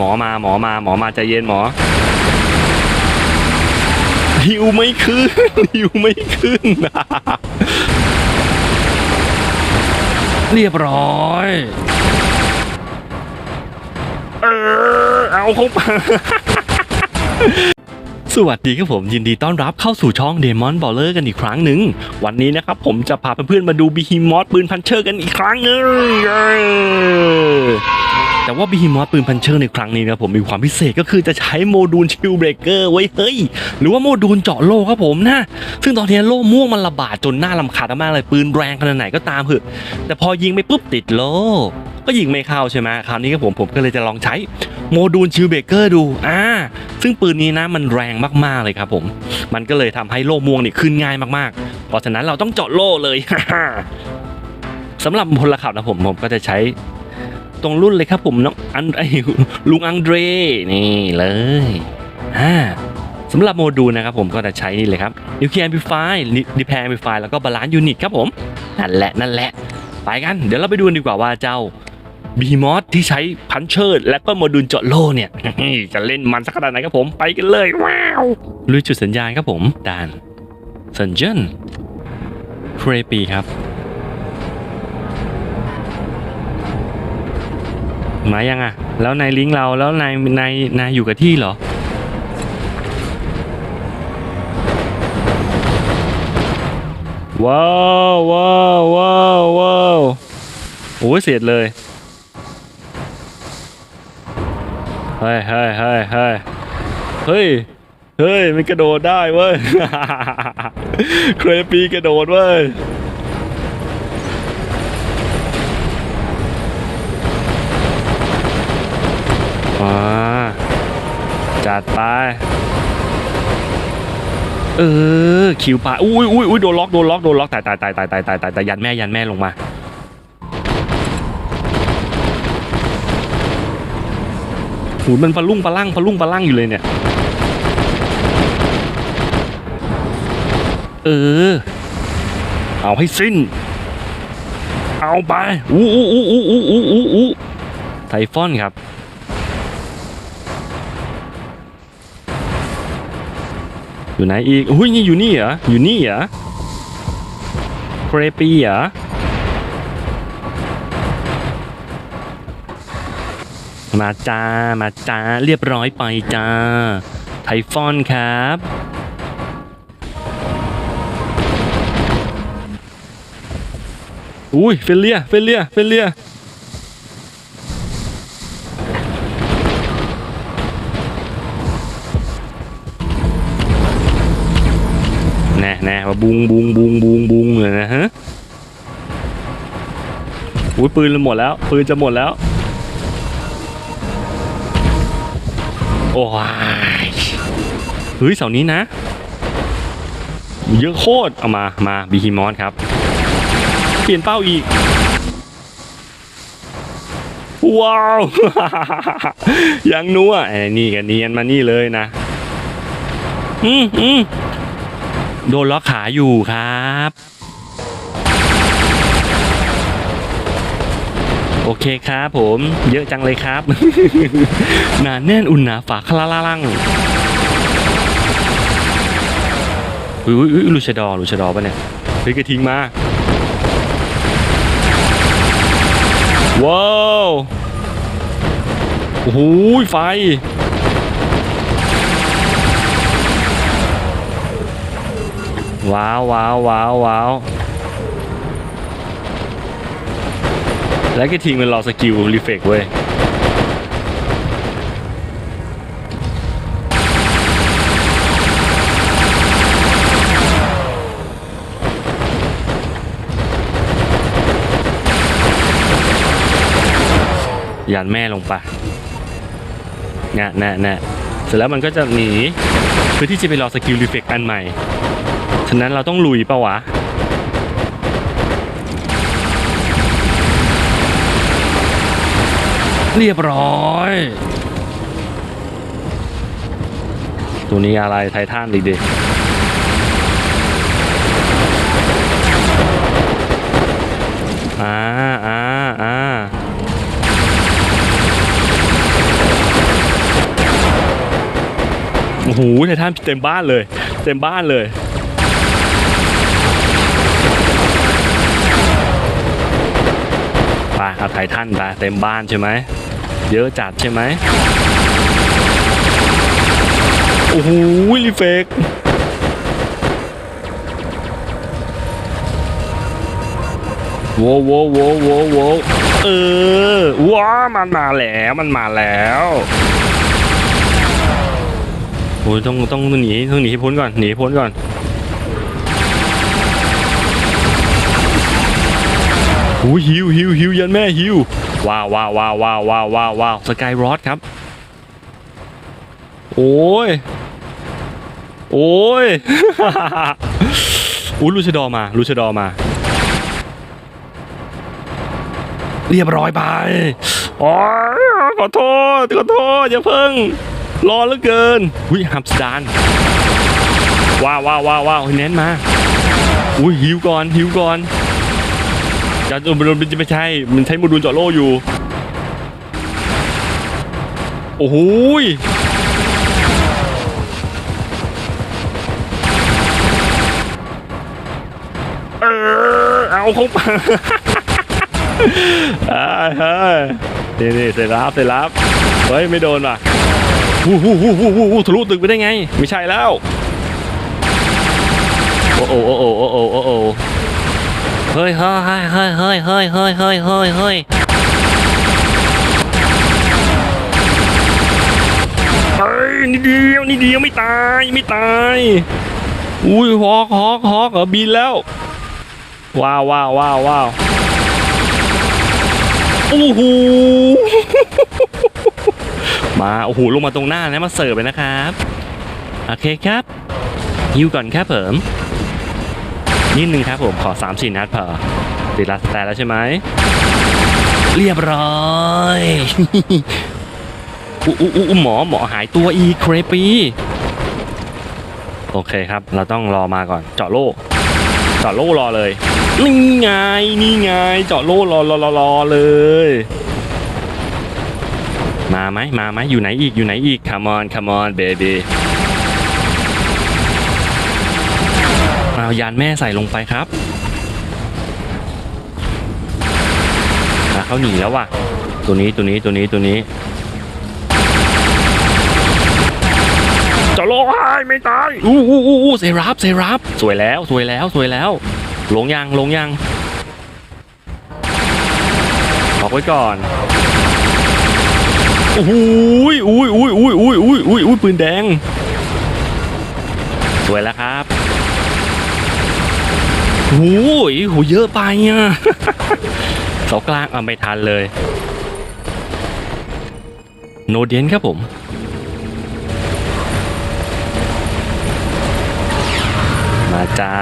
หมอมาหมอมาหมอมาใจเย็นหมอหิวไม่ขึ้นหิวไม่ขึ้นเรียบร้อยเออเอาเข้าไปสวัสดีครับผมยินดีต้อนรับเข้าสู่ช่อง Demon Baller กันอีกครั้งหนึ่ง วันนี้นะครับผมจะพาเพื่อนๆมาดูบีฮิมอสปืนพันเชอร์กันอีกครั้งหนึ่งเย้ แต่ว่าบีฮิมอสปืนพันเชอร์ในครั้งนี้นะผมมีความพิเศษก็คือจะใช้โมดูลชิลเบรกเกอร์ไว้เฮ้ย หรือว่าโมดูลเจาะโล่ครับผมนะ ซึ่งตอนนี้โล่ม่วงมันระบาดจนหน่าลำคาญมากเลยปืนแรงขนาดไหนก็ตามเถอะแต่พอยิงไปปุ๊บติดโล่ก็ยิงไม่เข้าใช่ไหมคราวนี้ครับผมผมก็เลยจะลองใช้โมดูลชิลเบรกเกอร์ดู อ่า ซึ่งปืนนี้นะมันแรงมากๆเลยครับผม มันก็เลยทำให้โล่ม่วงนี่ขึ้นง่ายมากๆ เพราะฉะนั้นเราต้องเจาะโล่เลยสำหรับพลขับนะผมผมก็จะใช้ ตรงรุ่นเลยครับผมน้องอันไอลุงอังเดรนี่เลยอ่าสำหรับโมดูลนะครับผมก็จะใช้นี่เลยครับนิวเคลียร์ amplify ดิแพร์ amplify แล้วก็บาลานซ์ยูนิตครับผม นั่นแหละนั่นแหละ ไปกัน เดี๋ยวเราไปดูกันดีกว่าว่าเจ้าบีมอสที่ใช้พันเชิดและก็โมดูลเจาะโล่เนี่ย จะเล่นมันสักขนาดไหนครับผมไปกันเลย ว้าวลุยจุดสัญญาณครับผมด่านสัญญาณเครปีครับ มายังอะ แล้วนายลิงก์เราแล้วนายนายนายอยู่กับที่เหรอ ว้าวว้าวว้าวว้าวโอ้ยเสียดเลยเฮ้ยเฮ้ยเฮ้ยเฮ้ยเฮ้ยเฮ้ยมันกระโดดได้เว้ย เครปีกระโดดเว้ย อ่า จัดไป เออคิวปาอุ้ยอุ้ยอุ้ยโดนล็อกโดนล็อกโดนล็อกตายตายตายตายตายตายตายตายยันแม่ยันแม่ลงมา หูมันปลาลุ่งปลาลั่งปลาลุ่งปลาลั่งอยู่เลยเนี่ย เออ เอาให้สิ้น เอาไปอู้อู้อู้อู้อู้อู้อู้อู้ไทฟอนครับ อยู่ไหนอีกอุ้ยนี่อยู่นี่เหรอ อยู่นี่เหรอเครปีเหรอมาจ้า มาจ้า เรียบร้อยไปจ้า ไทฟอนครับ อุ้ยเฟลเลีย เฟลเลีย เฟลเลีย น่แน่มาบุงบุงบุงบุงบุงเลยนะฮะอุ้ยปืนหมดแล้ว ปืนจะหมดแล้ว โอ้ยเฮ้ยเสานี้นะ เยอะโคตรเอามามาบีฮิมอสครับ เปลี่ยนเป้าอีกว้าวยังนัวไอ้นี่กันเนียนมานี่เลยนะ อืมอืม โดนล็อกขาอยู่ครับ โอเคครับผมเยอะจังเลยครับ หนาแน่นอุ่นหนาฝาคลาล่าลังอุ้ยอุ้ยอุ้ยลูชดอร์ลูชดอปะเนี่ยเฮ้ยกระทิงมาว้าวโอ้โหไฟ ว้าวว้าวว้าวว้าวแล้วก็ทิ้งมันรอสกิลรีเฟกเว้ยยันแม่ลงไปเนี่ยเนี่ยเนี่ยเสร็จแล้วมันก็จะหนีเพื่อที่จะไปรอสกิลรีเฟกอันใหม่ ฉะนั้นเราต้องลุยปะวะเรียบร้อย ตัวนี้อะไรไททันดิเด็อ่าอ่าอ่าโอ้โหไททันเต็มบ้านเลย เต็มบ้านเลย ไป เอาไททันไปเต็มบ้านใช่ไหม เยอะจัดใช่ไหม โอ้โหรีเฟกโว้โว้โว้โว้โว้เออว้ามันมาแล้วมันมาแล้วโอ้ยต้องต้องหนีต้องหนีพ้นก่อนหนีพ้นก่อน โอ้ยฮิวฮิวฮิวยันแม่ฮิวว้าวว้าวว้าวว้าวว้าวว้าวว้าวสกายรอดครับ โอ้ย โอ้ยอู้ลูชดอมาลูชดอมา เรียบร้อยไปอขอโทษขอโทษอย่าเพิ่งรอเหลือเกินอุ้ยฮัมสดานว้าวว้าวว้าวว้าวเน้นมาอุ้ยหิวก่อนหิวก่อน จอมันไม่ใช่ มันใช้โมดูลเจาะโล่อยู่ โอ้โหเออเอาเข้านี่นี่เซรับเซรับเฮ้ย ไม่โดนอะวู้วู้วู้วู้วู้ทะลุตึกไปได้ไง ไม่ใช่แล้ว โอ้โอ้โอ้โอ้โอ้โอ้ เฮ้ยเฮ้ยเฮ้ยเฮ้ยเฮ้ยเฮ้ยเฮ้ยเฮ้ยเฮ้ยเฮ้ยเฮ้ยนิดเดียวนิดเดียวไม่ตายไม่ตายอุ้ยฮอกฮอกฮอกเหรอบินแล้ว ว้าวว้าวว้าวว้าวโอ้โหมาโอ้โหลงมาตรงหน้านะมาเสิร์ฟเลยนะครับ โอเคครับฮิวก่อนครับเผม นิดนึงครับผมขอ 3 4 นัดพอติดลัสแต่แล้วใช่ไหม เรียบร้อยอุ๊อุ๊อุ๊หมอหมอหายตัวอีเครปีโอเคครับ เราต้องรอมาก่อนเจาะโล่เจาะโล่รอเลยนี่ไงนี่ไงเจาะโล่รอรอรอรอเลย มาไหมมาไหมอยู่ไหนอีกอยู่ไหนอีก come on come on baby เอยานแม่ใส่ลงไปครับเขาหนีแล้วว่ะ ตัวนี้ตัวนี้ตัวนี้ตัวนี้จะลงให้ไม่ตายอู้อู้อู้เซรับเซรับสวยแล้วสวยแล้วสวยแล้วหลงยังหลงยังบอกไว้ก่อนโอ้โหอุ้ยอุ้ยอุ้ยอุ้ยอุ้ยอุ้ยอุ้ยปืนแดง สวยแล้วครับ โอ้ยโหเยอะไปอะเสากลางอะไม่ทันเลย โนเดียนครับผมมาจ้า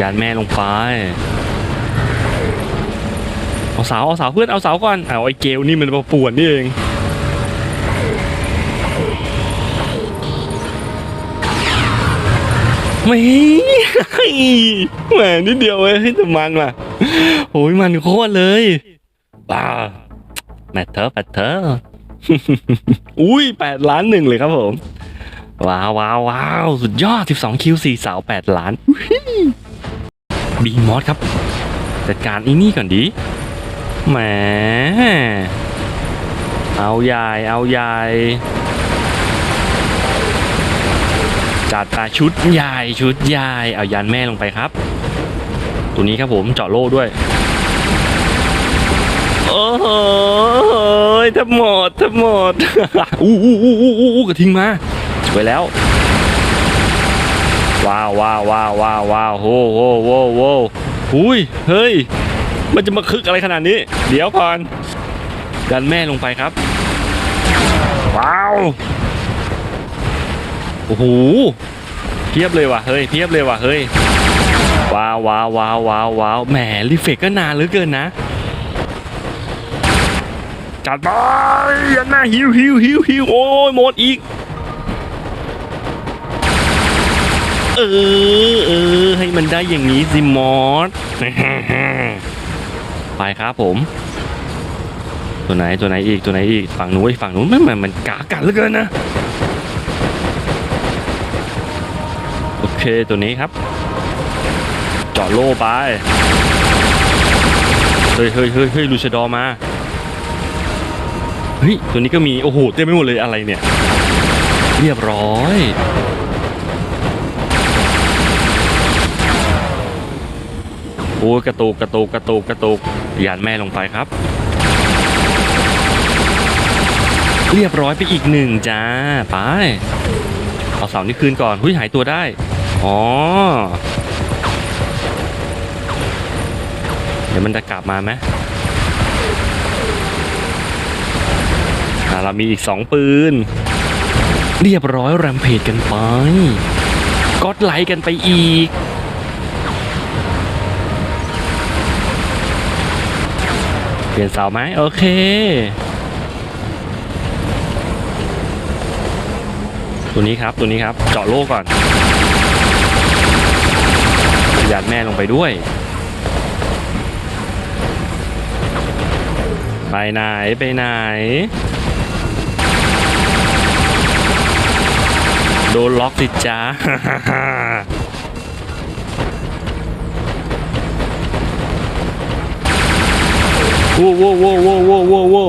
ยานแม่ลงไป เอาสาว เอาสาวเพื่อน เอาสาวก่อน เอาไอ้เกลนี่มันมาป่วนนี่เอง ไม่แหมนิดเดียวเว้ยแต่มันว่ะโอ้ยมันโคตรเลยว้าวแมทเทอร์แมทเทอร์อุ้ยแปดล้านหนึ่งเลยครับผม ว้าวว้าวว้าวสุดยอด 12 คิว4สาว8ล้านบีมอสครับ จัดการอีนี่ก่อนดีแหมเอาใหญ่เอาใหญ่ จัดตาชุดใหญ่ชุดใหญ่เอายันแม่ลงไปครับ ตัวนี้ครับผมเจาะโล่ด้วย โอ้โหถ้าหมดถ้าหมดอู้อู้อู้อู้อู้อู้กระทิงมาสวยแล้ว ว้าวว้าวว้าวว้าวว้าวโหโหโหโหหุยเฮ้ย มันจะมาคึกอะไรขนาดนี้ เดี๋ยวก่อนดันแม่ลงไปครับ ว้าว โอ้โหเพียบเลยว่ะเฮ้ยเพียบเลยว่ะเฮ้ยว้าวว้าวว้าวว้าวว้าวแหมรีเฟกก็นานเหลือเกินนะจัดไปยันหน้าฮิวฮิวฮิวฮิวโอ้ยหมดอีกเออเออให้มันได้อย่างนี้สิมอสไปครับผม ตัวไหนตัวไหนอีกตัวไหนอีกฝั่งนู้นฝั่งนู้นไม่มันมันกากันเหลือเกินนะโอ เคตัวนี้ครับจาะโล่ไป เฮ้ยเฮ้ยเฮ้ยเฮ้ยลูชดอมาเฮ้ยตัวนี้ก็มี โอ้โหเต็มไปหมดเลยอะไรเนี่ย เรียบร้อยโอ้ยกระตุกกระตุกกระตุกกระตุกยานแม่ลงไปครับ เรียบร้อยไปอีกหนึ่งจ้า ไป เอาเสานี้คืนก่อน หุ้ยหายตัวได้ อ๋อ เดี๋ยวมันจะกลับมาไหมอ่าเรามีอีกสองปืน เรียบร้อยแรมเพจกันไปก็อดไลค์กันไปอีก เปลี่ยนเสาไหมโอเค ตัวนี้ครับตัวนี้ครับ เจาะโล่ก่อน ยัดแม่ลงไปด้วย ไปไหน ไปไหน โดนล็อกสิจ้าว้โว้โว้โว้โว้โว้โว้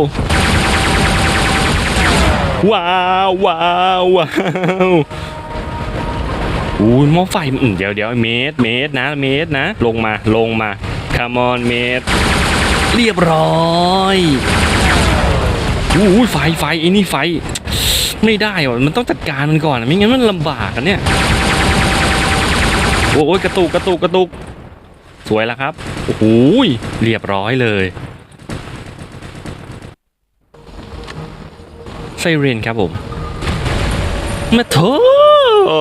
ว้าวว้าวว้าว อู้ยหม้อไฟอืมเดี๋ยวเดี๋ยวเมตรเมตรนะ เมตรนะ ลงมาลงมา come on เมตร เรียบร้อยอู้ยไฟไฟไอ้นี่ไฟ ไม่ได้ว่ะมันต้องจัดการมันก่อนไม่งั้นมันลำบากอะเนี่ยโอ้ยกระตุกกระตุกกระตุก สวยแล้วครับโอ้โหยเรียบร้อยเลยไซเรนครับผม มาเถอ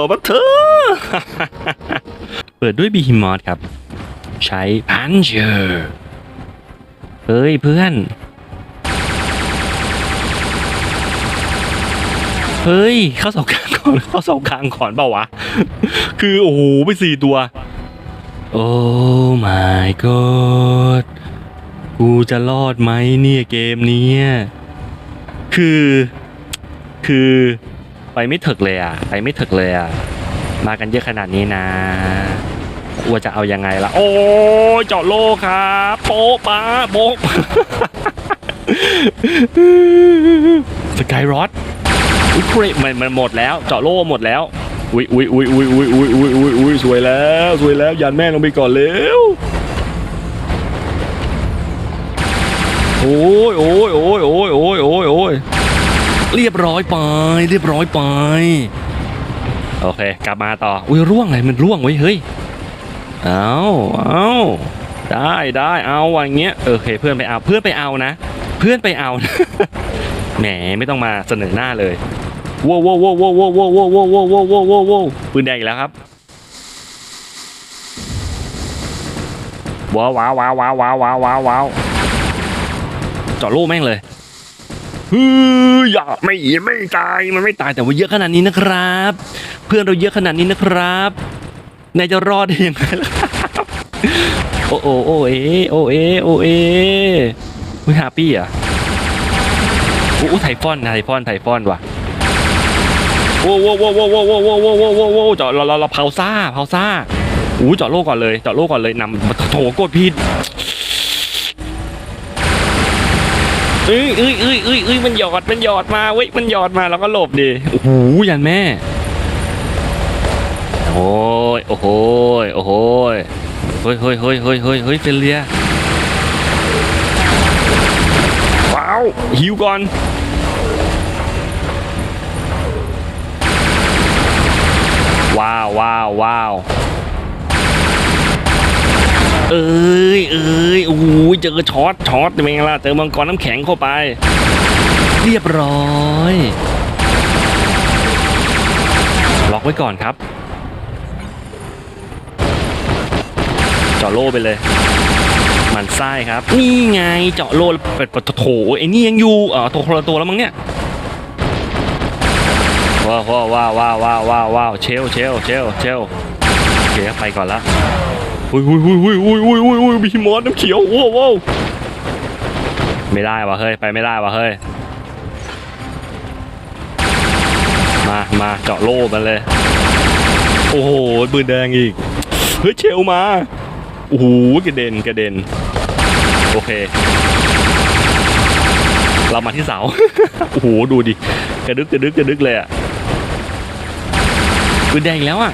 ะมาเถอะเปิดด้วยบีฮิมอสครับ ใช้พันเชอร์เฮ้ยเพื่อน เฮ้ย เข้าเสากลางก่อน เข้าเสากลางก่อนเปล่าวะ คือ โอ้โห ไปสี่ตัว โอ้ my god กูจะรอดไหมเนี่ยเกมนี้ คือ คือ ไปไม่ถึกเลยอะ ไปไม่ถึกเลยอะ มากันเยอะขนาดนี้นะอัวจะเอายังไงล่ะ โอ้ยเจาะโลครับโป๊ะป้าโป๊ะสกายรอดอุ้ยเครมันมันหมดแล้ว เจาะโลหมดแล้วอุ้ยอุ้ยอุ้ยอุ้ยอุ้ยอุ้ยอุ้ยอุ้ยอุ้ยสวยแล้วสวยแล้วยันแม่ลงไปก่อนเร็วโอ้ยโอ้ยโอ้ยโอ้ยโอ้ยโอ้ยโอ้ย เรียบร้อยไป เรียบร้อยไป โอเค กลับมาต่อ อุ้ยร่วงอะไรมันร่วงไว้ยเฮ้ย เอาเอาได้ได้เอาอย่างเงี้ยโอเคเพื่อนไปเอาเพื่อนไปเอานะ เพื่อนไปเอานะแหมไม่ต้องมาเสนอหน้าเลยว้าวว้าวว้าวว้าวว้าวว้าวว้าวว้าวว้าวว้าวว้าวปืนแดงอีกแล้วครับว้าวว้าวว้าวว้าวว้าวว้าว้าวจาะโล่แม่งเลย ฮืออย่าไม่ไม่ตายมันไม่ตายแต่ว่าเยอะขนาดนี้นะครับ เพื่อนเราเยอะขนาดนี้นะครับนายจะรอดได้ยังไงล่ะโอโอโอเอโอเอโอเออุ้ยฮาปี้อะโอ้ไทฟอนไทฟอนไทฟอนว่ะโว้โว้โว้โว้โว้โว้โว้โว้โว้โว้โว้เจาะเราเราเราเผาซ่าเผาซ่าอู้เจาะโลกก่อนเลยเจาะโลกก่อนเลยนำโถกดผิด เอ้ยเอ้ยเอ้ยเอ้ยเอ้ยมันหยอดมันหยอดมาเว้ยมันหยอดมาแล้วก็หลบดิโอ้โหยันแม่โอ้ยโอ้โหยโอ้โหยเฮ้ยเฮ้ยเฮ้ยเฮ้ยเฮ้ยเฮ้ยเฟลเลียว้าวหิวก่อนว้าวว้าวว้าว เอ้ยเอ้ยโอ้โหเจอช็อตช็อตเป็นไงล่ะเจอมังกรน้ำแข็งเข้าไป เรียบร้อยล็อกไว้ก่อนครับเจาะโล่ไปเลย มันไส้ครับ นี่ไงเจาะโล่เป็ดปะโถไอ้นี่ยังอยู่เออตัวคนละตัวแล้วมั้งเนี่ยว้าวว้าวว้าวว้าวว้าวเชลเชลเชลเชลโอเคไปก่อนละ อุ้ยอุ้ยอุ้ยอุ้ยอุ้ยอุ้ยอุ้ยอุ้ยมีมอสน้ำเขียวว้าวว้าวไม่ได้วะเฮ้ยไปไม่ได้วะเฮ้ยมามาเจาะโล่มันเลย โอ้โหปืนแดงอีกเฮ้ยเชลมาโอ้โหกระเด็นกระเด็นโอเค เรามาที่เสาโอ้โหดูดิกระดึกกระดึกกระดึกเลยอะปืนแดงอีกแล้วอะ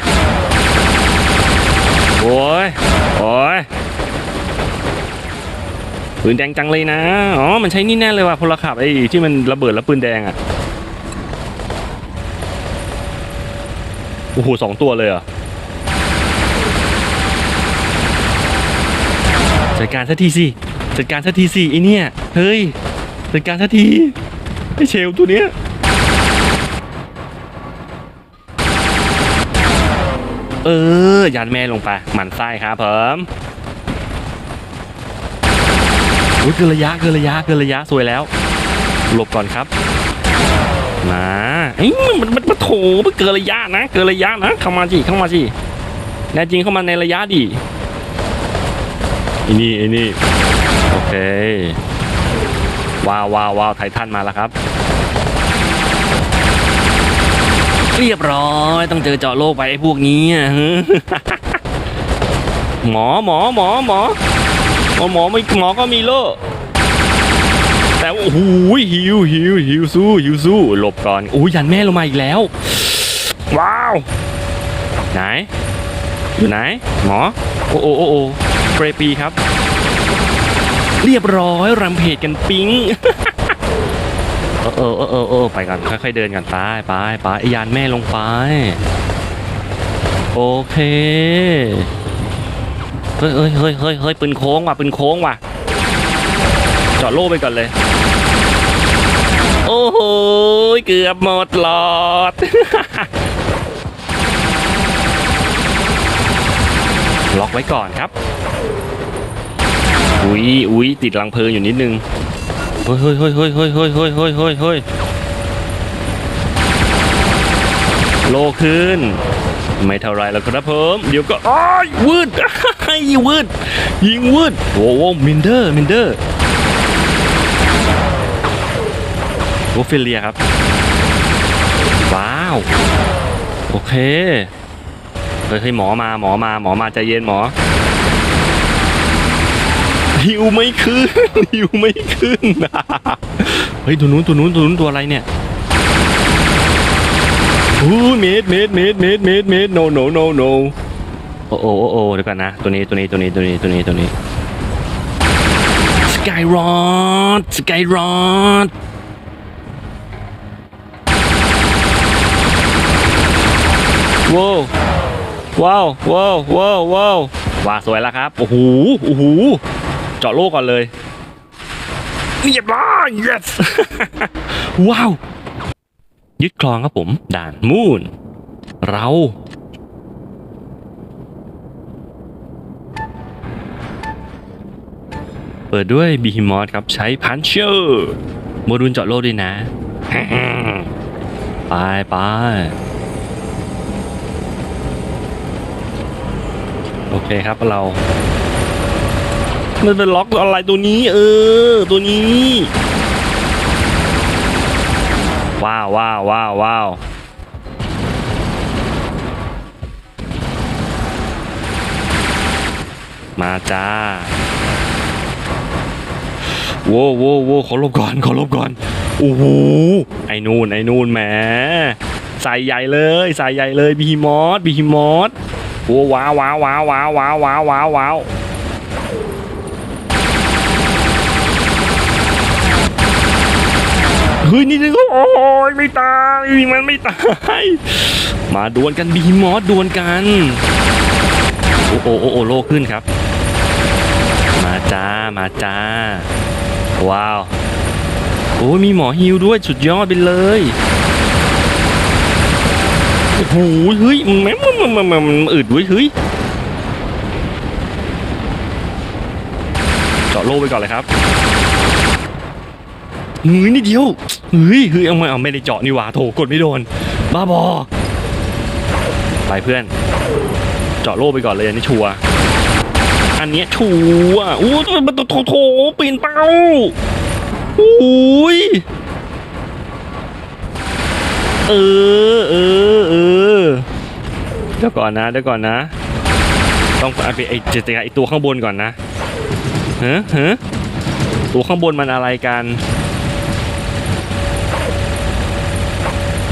โอ้ย โอ้ยปืนแดงจังเลยนะ อ๋อ มันใช้นี่แน่เลยว่ะพลขับไอ้ที่มันระเบิดแล้วปืนแดงอะโอ้โหสองตัวเลยอะจัดการสักทีสิ จัดการสักทีสิไอเนี่ย เฮ้ย จัดการสักทีไอเชลตัวเนี้ย เออ ยันแม่ลงไป หมันไส้ครับผมอุ้ยเกินระยะเกินระยะเกินระยะสวยแล้ว หลบก่อนครับมาเอ้ยมันมันมันโถมันเกินระยะนะ เกินระยะนะ เข้ามาสิเข้ามาสิแน่จริงเข้ามาในระยะดิไอ้นี่ไอ้นี่โอเคว้าวว้าวว้าวไททันมาแล้วครับ เรียบร้อยต้องเจอเจาะโลกไปไอ้พวกนี้อะหมอหมอหมอหมอหมอหมอไม่หมอก็มีโล่แต่โอ้โหหิวหิวหิวสู้หิวสู้หลบก่อนโอ้ยยันแม่ลงมาอีกแล้ว ว้าว ไหน อยู่ไหน หมอ โอ้โอโอ้โอเปรปีครับ เรียบร้อยรำเพจกันปิ๊ง อเออเออเออเออไปก่อนค่อยๆเดินกันไปไปไปไอยานแม่ลงไป โอเคเฮ้ยเฮ้ยเฮ้ยเฮ้ยเฮ้ยปืนโค้งว่ะปืนโค้งว่ะจอดโล่ไปก่อนเลย โอ้โหเกือบหมดหลอดล็อกไว้ก่อนครับ อุ้ยอุ้ยติดรังเพลิงอยู่นิดนึง เฮ้ยเฮ้ยเฮ้ยเฮ้ยเฮ้ยเฮ้ยเฮ้ยเฮ้ยเฮ้ยเฮ้ยโลขึ้น ไม่เท่าไรแล้วครับผมเดี๋ยวก็อ้าย วืดให้วืด ยิงวืดโว้โหมินเดอร์มินเดอร์โอฟิเลียครับ ว้าว โอเคเฮ้ยเฮ้ยหมอมาหมอมาหมอมาใจเย็นหมอ หิวไม่ขึ้นหิวไม่ขึ้นเฮ้ยตัวนู้นตัวนู้นตัวนู้นตัวอะไรเนี่ยอู้เมดเมดเมดเมดเมดเมด no no no no โอ้โอ้โอ้โอ้เดี๋ยวก่อนนะตัวนี้ตัวนี้ตัวนี้ตัวนี้ตัวนี้ตัวนี้ Skyrod Skyrod ว้าวว้าวว้าวว้าวว้าวสวยแล้วครับโอ้โหโอ้โห จาะโลกก่อนเลยเรียบร้อย yes ว้าว ยึดครองครับผม ด่านมูนเรา เปิดด้วยบีฮิมอสครับใช้พันเชอร์โมดูลเจาะโลกด้วยนะ ไปไปโอเคครับเรา มันเป็นล็อกอะไรตัวนี้ เออ ตัวนี้ ว้าวว้าวว้าวว้าวมาจ้าโว้โว้โว้ขอลบก่อนขอลบก่อนโอ้โหไอ้นู่นไอ้นู่นแหมใส่ใหญ่เลยใส่ใหญ่เลยบีฮิมอสบีฮิมอสโอ้ว้าวว้าวว้าวว้าวว้าวว้าว เฮ้ยนี่นึงโอ้ยไม่ตายมันไม่ตายมาดวลกันบีมอสดวลกัน โอ้โอโอ้โลขึ้นครับ มาจ้ามาจ้า ว้าวโอ้ยมีหมอฮิวด้วยสุดยอดไปเลยโอ้โหเฮ้ยแม่มันมันมันมันอึดเว้ยเฮ้ยเจาะโลไปก่อนเลยครับ เฮ้ยนิดเดียวเฮ้ยเฮ้ยเอาไม่เอาไม่ได้เจาะนี่หว่าโถกดไม่โดน บ้าบอ ไปเพื่อน เจาะโล่ไปก่อนเลยอันนี้ชัวอันนี้ชัวร์โอ้ยมันโถโถปีนเป้าอุ้ยเออเออเออเดี๋ยวก่อนนะเดี๋ยวก่อนนะ ต้องเอาไปไอ้เจตไอตัวข้างบนก่อนนะเฮ้เฮ้ตัวข้างบนมันอะไรกัน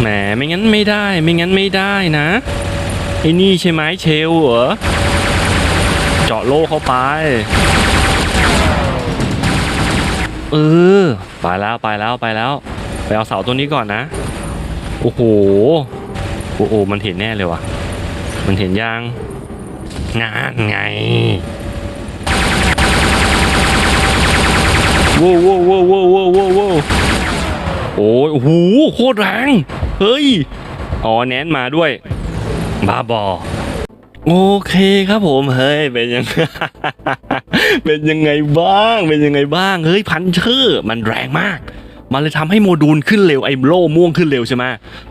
แหมไม่งั้นไม่ได้ไม่งั้นไม่ได้นะไอ้นี่ใช่ไหมเชลเหรอเจาะโลเข้าไป เออ ไปแล้วไปแล้วไปแล้ว ไปเอาเสาตัวนี้ก่อนนะ โอ้โหโอ้โหมันเห็นแน่เลยว่ะ มันเห็นยังงานไงโว้วโว้วโว้วโว้วโว้วโว้วโว้วโอ้ยโอ้โหโคตรแรง เฮ้ย อ๋อแนนมาด้วย บ้าบอ โอเคครับผม เฮ้ย เป็นยัง เป็นยังไงบ้าง เป็นยังไงบ้าง เฮ้ย พันเชอร์มันแรงมากมันเลยทำให้โมดูลขึ้นเร็วไอ้โล่ม่วงขึ้นเร็วใช่ไหม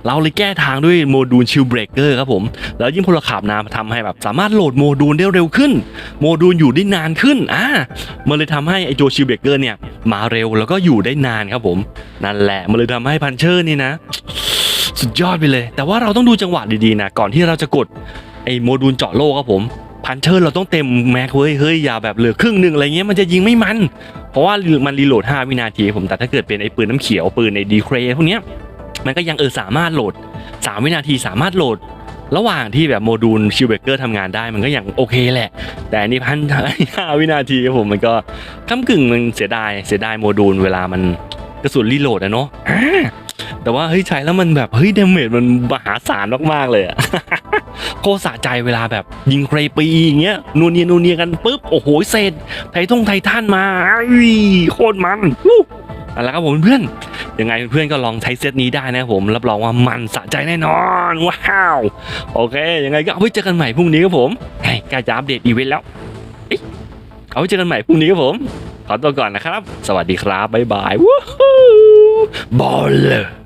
เราเลยแก้ทางด้วยโมดูลชิลเบรกเกอร์ครับผม แล้วยิ่งพลขับน้ำทำให้แบบสามารถโหลดโมดูลได้เร็วขึ้น โมดูลอยู่ได้นานขึ้นอ่ามันเลยทำให้ไอตัวชิลเบรกเกอร์เนี่ยมาเร็วแล้วก็อยู่ได้นานครับผม นั่นแหละมันเลยทำให้พันเชอร์นี่นะ สุดยอดไปเลย แต่ว่าเราต้องดูจังหวะดีๆนะ ก่อนที่เราจะกดไอ้โมดูลเจาะโลครับผม พันเชอร์เราต้องเต็มแม็กเว้ยเฮ้ยอย่าแบบเหลือครึ่งหนึ่งอะไรเงี้ยมันจะยิงไม่มัน เพราะว่ามันรีโหลด 5 วินาทีผมแต่ถ้าเกิดเป็นไอ้ปืนน้ำเขียวปืนในดีเครพวกเนี้ยมันก็ยังเออสามารถโหลด 3 วินาทีสามารถโหลด ระหว่างที่แบบโมดูลชิลเบเกอร์ทำงานได้มันก็ยังโอเคแหละ แต่อันนี่พันห้าวินาทีครับผมมันก็ก้ากึ่งมันเสียดายเสียดายโมดูลเวลามันกระสุนรีโหลดอะเนาะ แต่ว่าเฮ้ยใช้แล้วมันแบบเฮ้ยเดเมจมันมหาศาลมากๆเลยอะโคตรสะใจเวลาแบบยิงเครปีอย่างเงี้ยนูนเนียนูนเนียกันปุ๊บโอ้โหเศษไททงไททันมาอุ้ยโคตรมันเอาละครับผมเพื่อนยังไงเพื่อนก็ลองใช้เซตนี้ได้นะผมรับรองว่ามันสะใจแน่นอนว้าวโอเคยังไงก็เอาไว้เจอกันใหม่พรุ่งนี้ครับผมใกล้ใกล้จะอัปเดตอีเวนต์แล้วเอ๊ะเอาไว้เจอกันใหม่พรุ่งนี้ครับผมขอตัวก่อนนะครับ สวัสดีครับบ๊ายบายวู้ฮู้บอลเลย